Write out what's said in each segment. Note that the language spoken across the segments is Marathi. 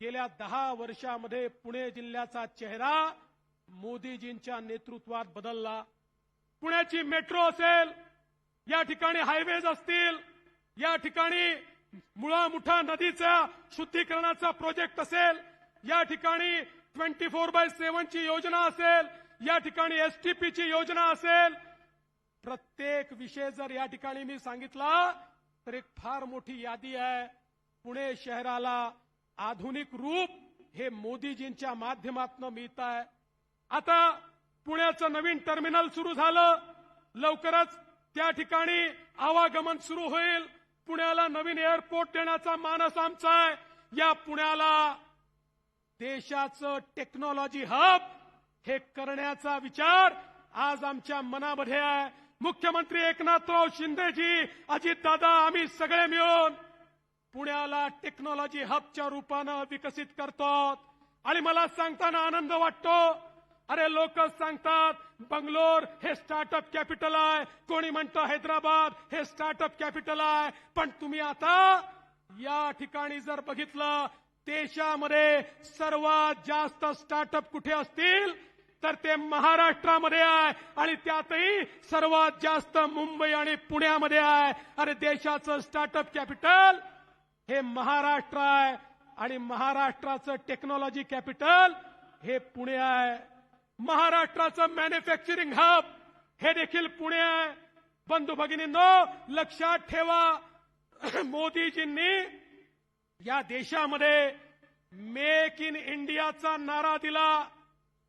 गेल्या दहा वर्षामध्ये पुणे जिल्ह्याचा चेहरा मोदीजींच्या नेतृत्वात बदलला. पुण्याची मेट्रो असेल या ठिकाणी हायवेज असतील या ठिकाणी मुळा मुठा नदीचा शुद्धीकरणाचा प्रोजेक्ट असेल या ठिकाणी ट्वेंटी फोर बाय सेव्हनची योजना असेल या ठिकाणी एसटीपीची योजना असेल. प्रत्येक विषय जर या ठिकाणी मी सांगितला तर एक फार मोठी यादी आहे. पुणे शहराला आधुनिक रूप हे मोदीजींच्या माध्यमातून मिळत आहे आता पुण्याचं नवीन टर्मिनल सुरू झालं. लवकरच त्या ठिकाणी आवागमन सुरू होईल. पुण्याला नवीन एअरपोर्ट देण्याचा मानस आमचा आहे. या पुण्याला देशाचं टेक्नॉलॉजी हब हे करण्याचा विचार आज आमच्या मनामध्ये आहे. मुख्यमंत्री एकनाथराव शिंदेजी अजितदादा आम्ही सगळे मिळून पुण्याला टेक्नॉलॉजी हबच्या रूपानं विकसित करतो आणि मला सांगताना आनंद वाटतो. अरे लोक सांगतात बंगलोर हे स्टार्टअप कॅपिटल आहे. कोणी म्हणतं हैदराबाद हे स्टार्टअप कॅपिटल आहे. पण तुम्ही आता या ठिकाणी जर बघितलं देशामध्ये सर्वात जास्त स्टार्टअप कुठे असतील? तर ते महाराष्ट्रामध्ये आहे. आणि त्यातही सर्वात जास्त मुंबई आणि पुण्यामध्ये आहे. अरे देशाचं स्टार्टअप कॅपिटल हे महाराष्ट्र आहे आणि महाराष्ट्राचं टेक्नॉलॉजी कॅपिटल हे पुणे आहे. महाराष्ट्राचं मॅन्युफॅक्चरिंग हब हे देखील पुणे आहे. बंधू भगिनींनो लक्षात ठेवा मोदीजींनी या देशामध्ये मेक इन इंडियाचा नारा दिला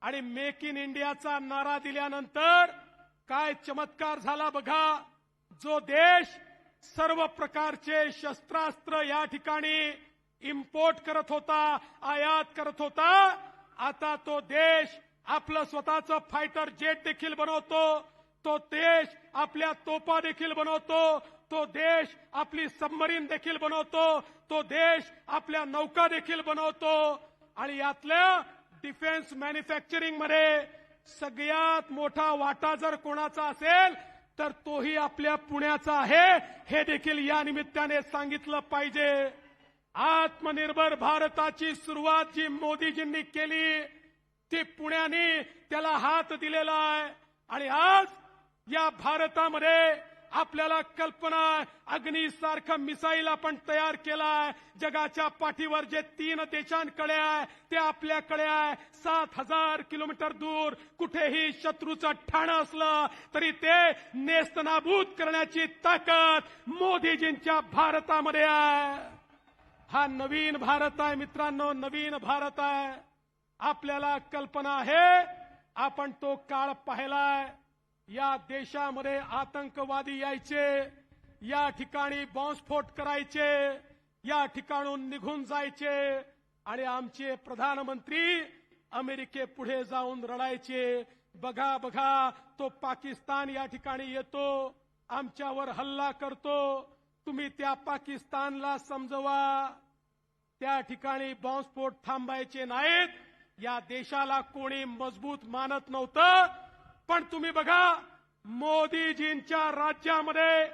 आणि मेक इन इंडियाचा नारा दिल्यानंतर काय चमत्कार झाला बघा. जो देश सर्व प्रकारचे शस्त्रास्त्र या ठिकाणी इम्पोर्ट करत होता आयात करत होता. आता तो देश आपलं स्वतःचं फायटर जेट देखील बनवतो. तो देश आपल्या तोपा देखील बनवतो. तो देश आपली सबमरीन देखील बनवतो. तो देश आपल्या नौका देखील बनवतो. आणि यातल्या डिफेन्स मॅन्युफॅक्चरिंगमध्ये सगळ्यात मोठा वाटा जर कोणाचा असेल तर तोही आपल्या पुण्याचा आहे. हे देखील या निमित्ताने सांगितलं पाहिजे. आत्मनिर्भर भारताची सुरुवात जी मोदीजींनी केली ती पुण्याने त्याला हात दिलेला आहे. आणि आज या भारतामध्ये आपल्याला कल्पना अग्नीसारखं मिसाईल आपण तयार केलाय. जगाच्या पाठीवर जे तीन देशांकडे आहे ते आपल्याकडे आहे. सात हजार किलोमीटर दूर कुठेही शत्रूचं ठाणं असलं तरी ते नेस्तनाभूत करण्याची ताकद मोदीजींच्या भारतामध्ये आहे. हा नवीन भारत आहे मित्रांनो नवीन भारत आहे. आपल्याला कल्पना आहे आपण तो काळ पाहिलाय. या देशामध्ये आतंकवादी यायचे या ठिकाणी बॉम्बस्फोट करायचे या ठिकाणून निघून जायचे आणि आमचे प्रधानमंत्री अमेरिकेपुढे जाऊन रडायचे बघा बघा तो पाकिस्तान या ठिकाणी येतो आमच्यावर हल्ला करतो तुम्ही त्या पाकिस्तानला समजवा त्या ठिकाणी बॉम्बस्फोट थांबायचे नाहीत या देशाला कोणी मजबूत मानत नव्हतं पण तुम्ही बघा मोदीजींच्या राज्यामध्ये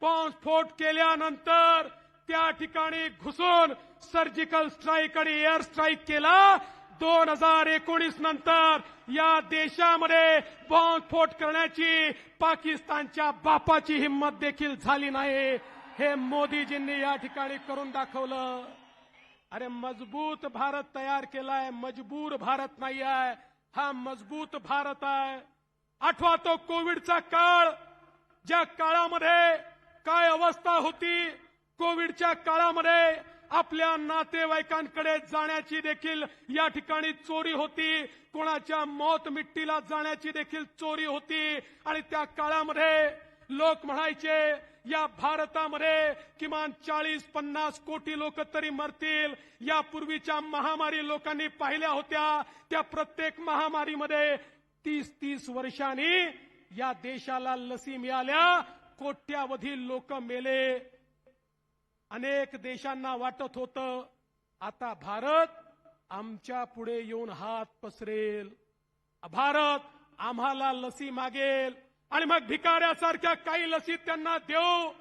बॉम्बस्फोट केल्यानंतर त्या ठिकाणी घुसून सर्जिकल स्ट्राईक आणि एअर स्ट्राईक केला. दोन हजार एकोणीस नंतर या देशामध्ये बॉम्बस्फोट करण्याची पाकिस्तानच्या बापाची हिंमत देखील झाली नाही. हे मोदीजींनी या ठिकाणी करून दाखवलं. अरे मजबूत भारत तयार केलाय मजबूर भारत नाही आहे हा मजबूत भारत आहे. आठवा तो कोविडचा काळ ज्या काळामध्ये काय अवस्था होती कोविडच्या काळामध्ये आपल्या नातेवाईकांकडे जाण्याची देखील या ठिकाणी चोरी होती कोणाच्या मौत मिट्टीला जाण्याची देखील चोरी होती. आणि त्या काळामध्ये लोक म्हणायचे या भारतामध्ये किमान चाळीस पन्नास कोटी लोक तरी मरतील. यापूर्वीच्या महामारी लोकांनी पाहिल्या होत्या. त्या प्रत्येक महामारीमध्ये तीस तीस वर्षांनी या देशाला लसी मिळाल्या कोट्यावधी लोक मेले. अनेक देशांना वाटत होतं आता भारत आमच्या पुढे येऊन हात पसरेल. भारत आम्हाला लसी मागेल. आणि मग भिकाऱ्यासारख्या काही लसी त्यांना देऊ.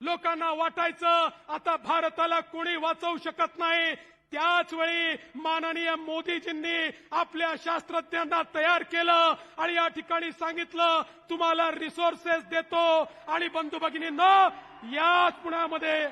लोकांना वाटायचं आता भारताला कोणी वाचवू शकत नाही. त्याच वेळी माननीय मोदीजींनी आपल्या शास्त्रज्ञांना तयार केलं आणि या ठिकाणी सांगितलं तुम्हाला रिसोर्सेस देतो आणि बंधू भगिनींनो याच पुण्यामध्ये